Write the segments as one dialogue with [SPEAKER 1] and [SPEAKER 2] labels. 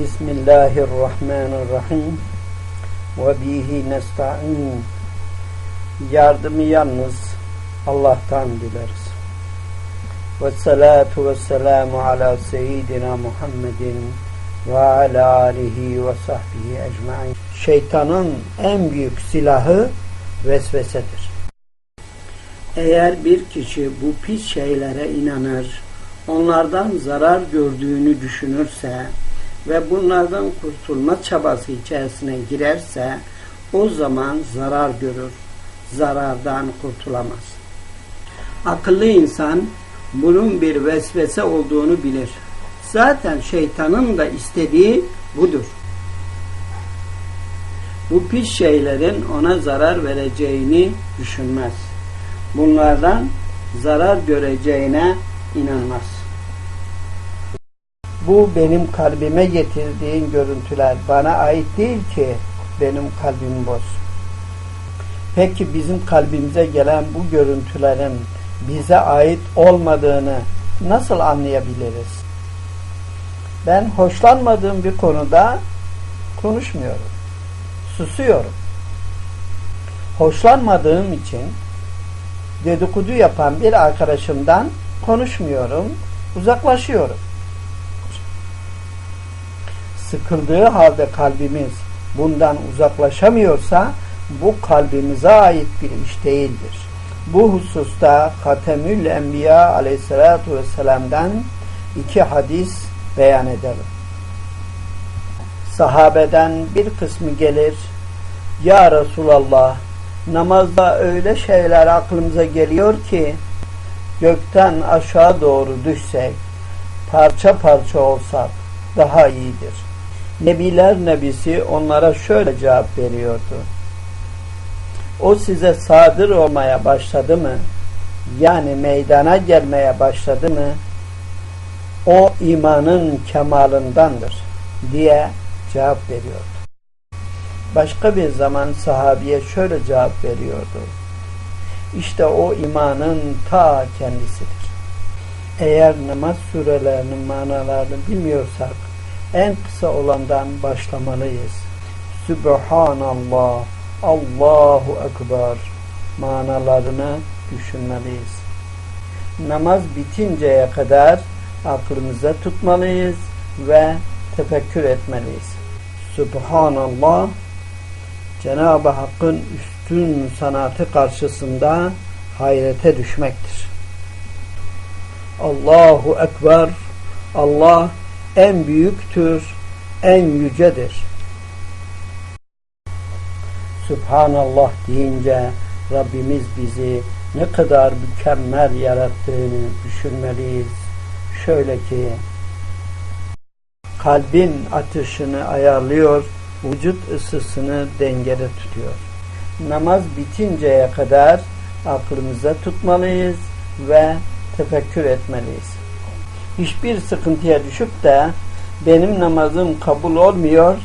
[SPEAKER 1] Bismillahirrahmanirrahim. Ve bihi nesta'in. Yardımı yalnız Allah'tan dileriz. Ve salatu ve selamu ala seyyidina Muhammedin ve ala alihi ve sahbihi ecmain. Şeytanın en büyük silahı vesvesedir. Eğer bir kişi bu pis şeylere inanır, onlardan zarar gördüğünü düşünürse ve bunlardan kurtulma çabası içerisine girerse o zaman zarar görür, zarardan kurtulamaz. Akıllı insan bunun bir vesvese olduğunu bilir. Zaten şeytanın da istediği budur. Bu pis şeylerin ona zarar vereceğini düşünmez. Bunlardan zarar göreceğine inanmaz. Bu benim kalbime getirdiğin görüntüler bana ait değil ki benim kalbim boz. Peki bizim kalbimize gelen bu görüntülerin bize ait olmadığını nasıl anlayabiliriz? Ben hoşlanmadığım bir konuda konuşmuyorum. Susuyorum. Hoşlanmadığım için dedikodu yapan bir arkadaşımdan konuşmuyorum, uzaklaşıyorum. Sıkıldığı halde kalbimiz bundan uzaklaşamıyorsa bu kalbimize ait bir iş değildir. Bu hususta Hatemül Enbiya aleyhissalatu vesselam'dan iki hadis beyan edelim. Sahabeden bir kısmı gelir, Ya Resulallah, namazda öyle şeyler aklımıza geliyor ki, gökten aşağı doğru düşsek, parça parça olsak daha iyidir. Nebiler Nebisi onlara şöyle cevap veriyordu. O size sadır olmaya başladı mı? Yani meydana gelmeye başladı mı? O imanın kemalındandır diye cevap veriyordu. Başka bir zaman sahabiye şöyle cevap veriyordu. İşte o imanın ta kendisidir. Eğer namaz surelerinin manalarını bilmiyorsak en kısa olandan başlamalıyız. Subhanallah, Allahu Ekber manalarını düşünmeliyiz. Namaz bitinceye kadar aklımıza tutmalıyız ve tefekkür etmeliyiz. Subhanallah Cenab-ı Hakk'ın üstün sanatı karşısında hayrete düşmektir. Allahu Ekber Allah en büyüktür, en yücedir. Subhanallah deyince Rabbimiz bizi ne kadar mükemmel yarattığını düşünmeliyiz. Şöyle ki kalbin atışını ayarlıyor, vücut ısısını dengede tutuyor. Namaz bitinceye kadar aklımıza tutmalıyız ve tefekkür etmeliyiz. Hiçbir sıkıntıya düşüp de benim namazım kabul olmuyor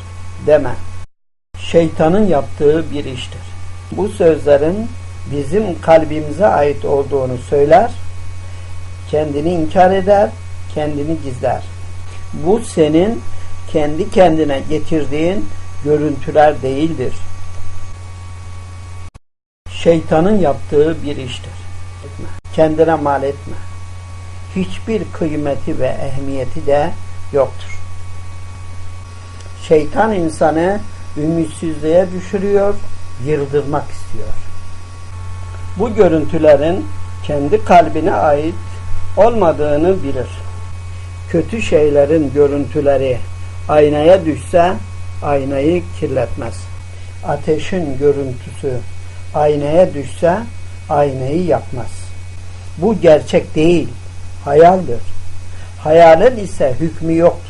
[SPEAKER 1] deme. Şeytanın yaptığı bir iştir. Bu sözlerin bizim kalbimize ait olduğunu söyler, kendini inkar eder, kendini gizler. Bu senin kendi kendine getirdiğin görüntüler değildir. Şeytanın yaptığı bir iştir. Kendine mal etme. Hiçbir kıymeti ve ehemmiyeti de yoktur. Şeytan insanı ümitsizliğe düşürüyor, yıldırmak istiyor. Bu görüntülerin kendi kalbine ait olmadığını bilir. Kötü şeylerin görüntüleri aynaya düşse aynayı kirletmez. Ateşin görüntüsü aynaya düşse aynayı yakmaz. Bu gerçek değil, hayaldir. Hayalin ise hükmü yoktur.